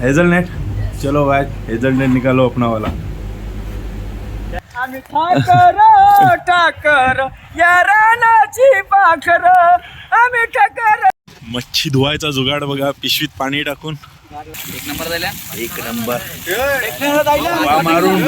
Hazelnut? चलो भाई hazelnut निकालो अपना वाला। आम्ही ठाकर ठाकर या रानाची पाखर आम्ही ठाकर. मच्छी धुवायचा जुगाड बघा पिशवीत पाणी टाकून. एक नंबर. एक नंबर हवा मारून.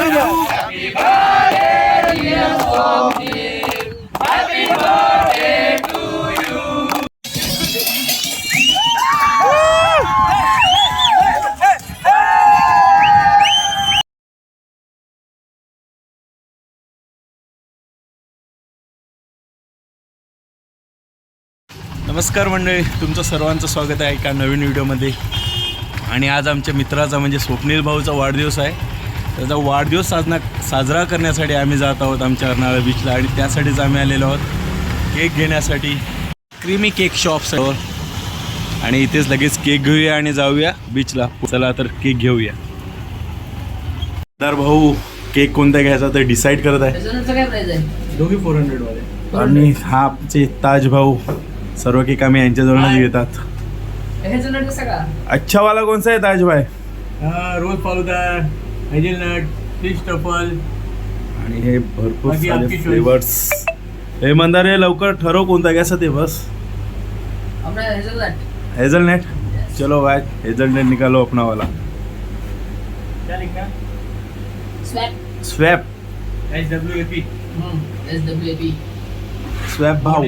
नमस्कार मंडळी तुमचं सर्वांचं स्वागत आहे एका नवीन व्हिडिओमध्ये. आणि आज आमच्या मित्राचा म्हणजे स्वप्नील भाऊचा वाढदिवस आहे. त्याचा वाढदिवस साजरा साजरा करण्यासाठी आम्ही जात आहोत आमच्या अर्नाळा बीचला आणि त्यासाठीच आम्ही आलेलो आहोत. केक घेण्यासाठी क्रीमी केक शॉप समोर आणि इथेच लगेच केक घेऊया आणि जाऊया बीचला चला तर केक घेऊया. तर भाऊ केक कोणता घ्यायचा ते डिसाईड करत आहे. हेझलनटचं काय प्राइस आहे? दोघी फोर हंड्रेडवाले आणि हा आमचे ताज भाऊ. सर्व केक आम्ही यांच्याजवळच घेतात हेझलनट कसा का अच्छा कौन सा है ताज भाई रोज फालुदा हेजलनट फिश टफल आणि हे भरपूर. फ्लेवर्स हे मंदार हे लवकर ठरव कोणता घ्यायचा ते बस. हेझलनट. हेजलनेट चलो भाई हेजलनेट निकालो अपना वाला क्या लिखा? Swap swap H W A P S W A P swap भाऊ.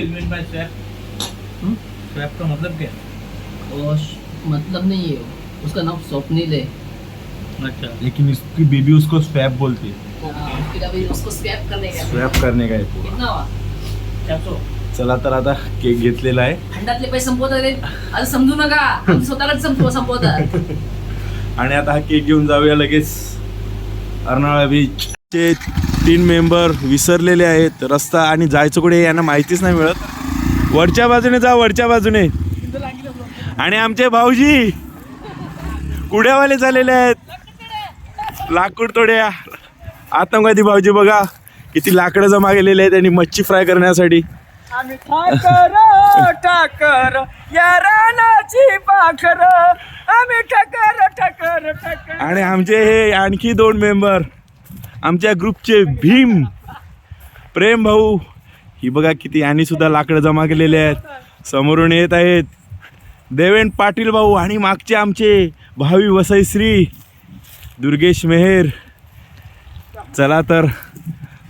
स्वैप का मतलब क्या? मतलब नहीं है। उसका नाम स्वप्निल है। अच्छा। लेकिन इसकी बेबी उसको स्वैप बोलती है। फिर अभी उसको स्वैप करने का स्वॅप कितना चार सौ चला तर आता केक घेतलेला आहे। खंडातले पैसे संपवत आहे आता समजू नका। आम्ही स्वतःलाच संपव संपवतात. आणि आता हा केक घेऊन जाऊया लगेच. अर्नाळा बीच चे तीन मेंबर विसरलेले आहेत. रस्ता आणि जायचं कुठे यांना माहितीच नाही मिळत. वरच्या बाजूने जा वरच्या बाजूने. आणि आमचे भाऊजी कुड्यावाले झालेले आहेत. लाकूड तोड्या आतंकवादी भाऊजी बघा किती लाकडं जमा केलेले आहेत आणि मच्छी फ्राय करण्यासाठी. आणि आमचे हे आणखी दोन मेंबर आमच्या ग्रुपचे भीम प्रेम भाऊ. ही बघा किती यांनी सुद्धा लाकडं जमा केलेले आहेत. समोरून येत आहेत. देवेन पाटील भाऊ आणि मागचे आमचे भावी वसई श्री दुर्गेश मेहेर. चला तर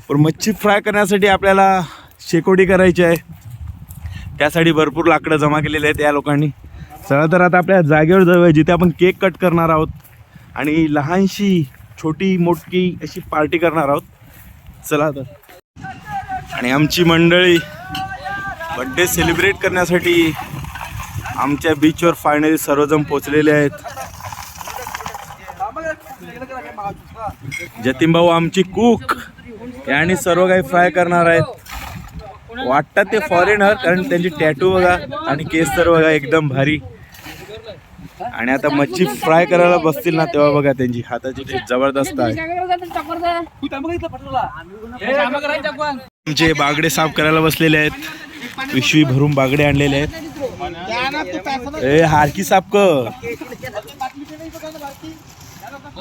पण मच्छी फ्राय करण्यासाठी आपल्याला शेकोटी करायची आहे. त्यासाठी भरपूर लाकडं जमा केलेले आहेत या लोकांनी. चला तर आता आपल्या जागेवर जाऊया जिथे आपण केक कट करणार आहोत. आणि लहानशी छोटी मोठी अशी पार्टी करणार आहोत. चला तर. आणि आमची मंडळी बड्डे सेलिब्रेट करण्यासाठी आमच्या बीचवर फायनली सर्वजण पोचलेले आहेत. जतीन भाऊ आमची कुक यांनी सर्व काही फ्राय करणार आहेत. वाटतात ते फॉरेनर कारण त्यांची टॅटू बघा आणि केस तर बघा एकदम भारी. आणि आता मच्छी फ्राय करायला बसतील ना तेव्हा बघा त्यांची. हाताची टेस्ट जबरदस्त आहे. आमचे बागडे साफ करायला बसलेले आहेत. पिशवी भरून बागडे आणलेले आहेत. ए हारकी साफ कर.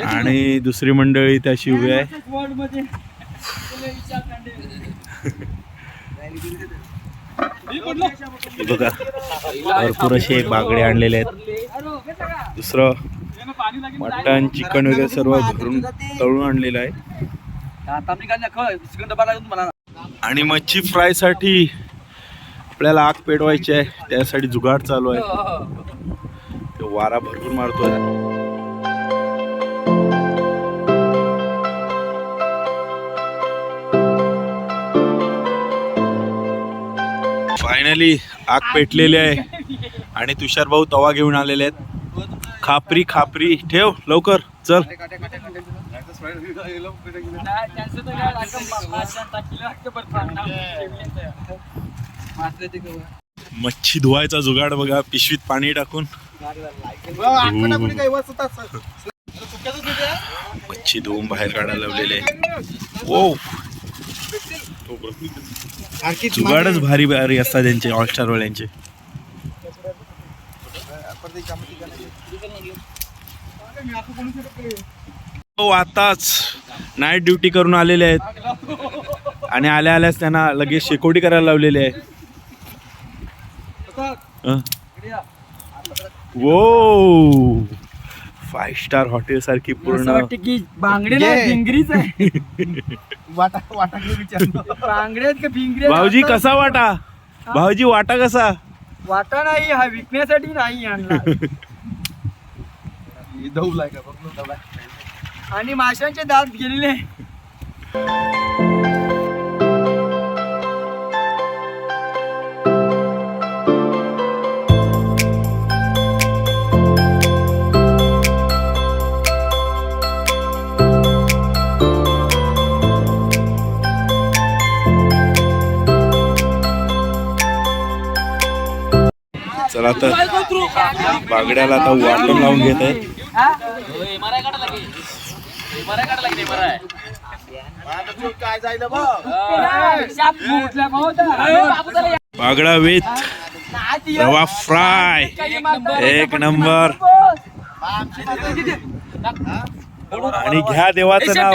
आणि दुसरी मंडळी त्याशी उभी आहे. बघा भरपूर असे बागडे आणलेले आहेत. दुसरं मटण चिकन वगैरे सर्व भरून तळून आणलेलं आहे. आणि मच्छी फ्रायसाठी आपल्याला आग पेटवायची आहे त्यासाठी जुगाड चालू आहे. तो वारा भरपूर मारतोय. फायनली आग पेटलेली आहे. आणि तुषार भाऊ तवा घेऊन आलेले आहेत. खापरी खापरी. ठेव लवकर. चल. मच्छी धुवायचा जुगाड बघा पिशवीत पाणी टाकून. मच्छी धुवून बाहेर काढायला लावलेले. ओ जुगाडच भारी भारी असतात त्यांचे ऑलस्टार वाल्यांचे. तो आताच नाईट ड्युटी करून आलेले आहेत. आणि आल्या आल्याच त्यांना लगेच शेकोटी करायला लावलेली आहे. वो फाय स्टार हॉटेल सारखी पूर्ण. की बांगडे भिंगरीच आहे. वाटा वाटा बांगडे आहेत का भिंगरे? भाऊजी कसा वाटा? भाऊजी वाटा कसा? वाटा नाही हा विकण्यासाठी नाही आणला दौलाय का? बघ दौलाय आणि माशांचे दात गेलेले चला तर बागड्याला आता वाटून लावून घेत आहे. बागडा विथ रवा फ्राय. एक नंबर. आणि घ्या देवाचं नाव.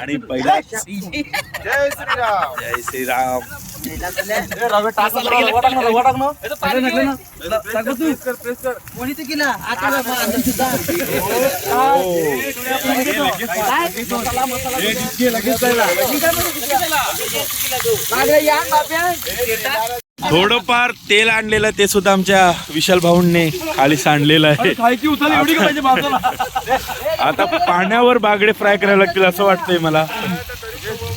आणि पहिला जय श्रीराम. जय श्रीराम. थोडंफार तेल आणलेलं ते सुद्धा आमच्या विशाल भाऊंनी खाली सांडलेलं आहे. आता पाण्यावर बागडे फ्राय करायला लागतील असं वाटतंय मला.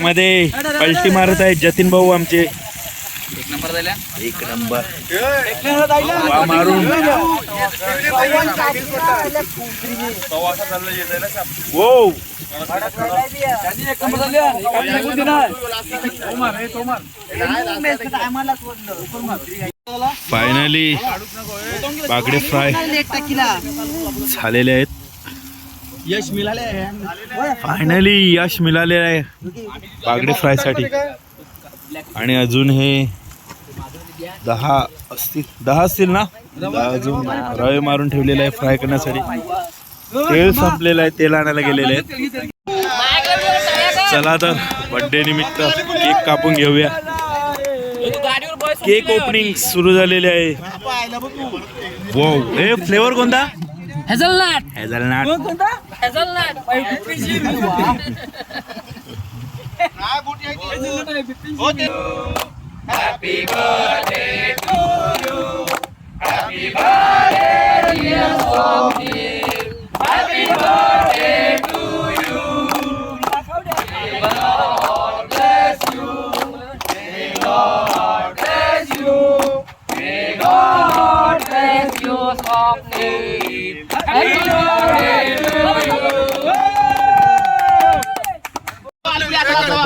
मध्ये पलटी मारत आहेत जतीन भाऊ आमचे. एक नंबर वा मारून हो फायनली बागडे फ्राय झालेले आहेत. यश मिळाले फायनली यश मिळालेलं आहे. बागडे फ्रायसाठी. आणि अजून हे दहा असतील. दहा असतील ना? दहा अजून रवे मारून ठेवलेले आहे फ्राय करण्यासाठी. तेल संपलेलं आहे. तेल आणायला गेलेले आहेत. चला तर बर्थडे निमित्त केक कापून घेऊया. केक ओपनिंग सुरू झालेले आहे. हे फ्लेवर कोणता? Hazelnut. Hazelnut. Vương con đó. Hazelnut. Mày cũng cái gì nữa hả? Happy birthday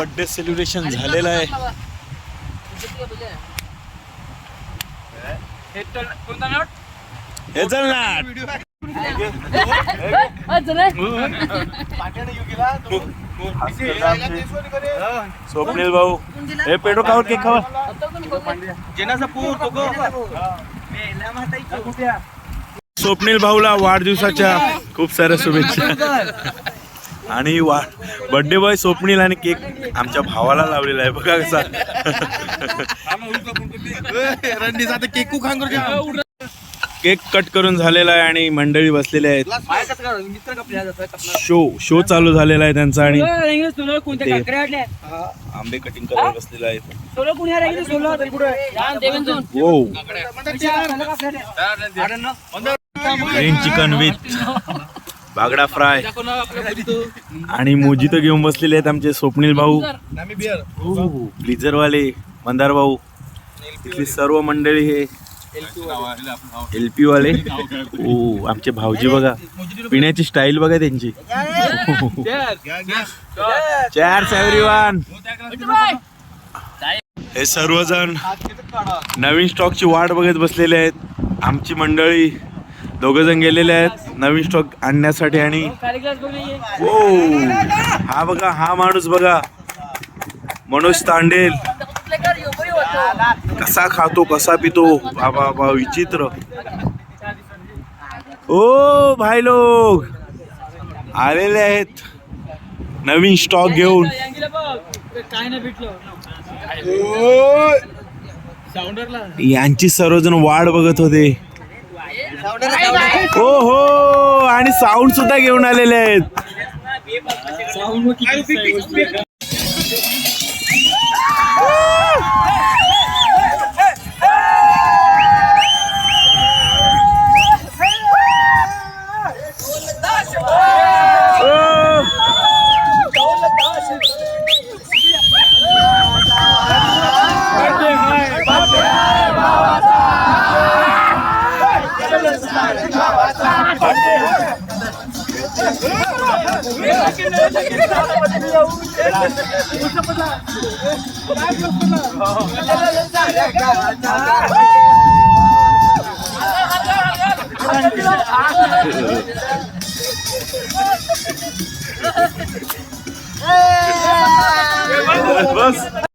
birthday celebration झालेलं आहे. हेझलनट स्वप्नील भाऊ. हे पेटो खावर केक खावा. स्वप्नील भाऊला वाढदिवसाच्या खूप साऱ्या शुभेच्छा. आणि वा बर्थडे बॉय स्वप्नील आणि केक आमच्या भावाला लावलेला आहे. बघा कसा. केकू कट करून झालेला आहे आणि मंडळी बसलेले आहेत. शो शो चालू झालेला आहे त्यांचा आणि? आंबे कटिंग करायला बसलेला आहे. Chicken with बागडा fry. आणि मोजी तर घेऊन बसलेले आहेत आमचे स्वप्नील भाऊ. ब्लिझर वाले मंदार भाऊ. इथली सर्व मंडळी हे. एल पी वाले ओ आमचे भाऊजी बघा. पिण्याची स्टाईल बघा त्यांची. चार एव्हरीवन हे सर्वजण नवीन स्टॉकची वाट बघत बसलेले आहेत. आमची मंडळी दोघ जण गेलेले आहेत. नवीन स्टॉक आणण्यासाठी आणि ओ हा. बघा हा माणूस बघा. मनोज तांडेल. कसा खातो कसा पितो? बाबा बा विचित्र. ओ भाई लोग. आलेले आहेत. नवीन स्टॉक घेऊन. यांची सर्वजण वाट बघत होते. हो हो आणि साऊंड सुद्धा घेऊन आलेले आहेत. बस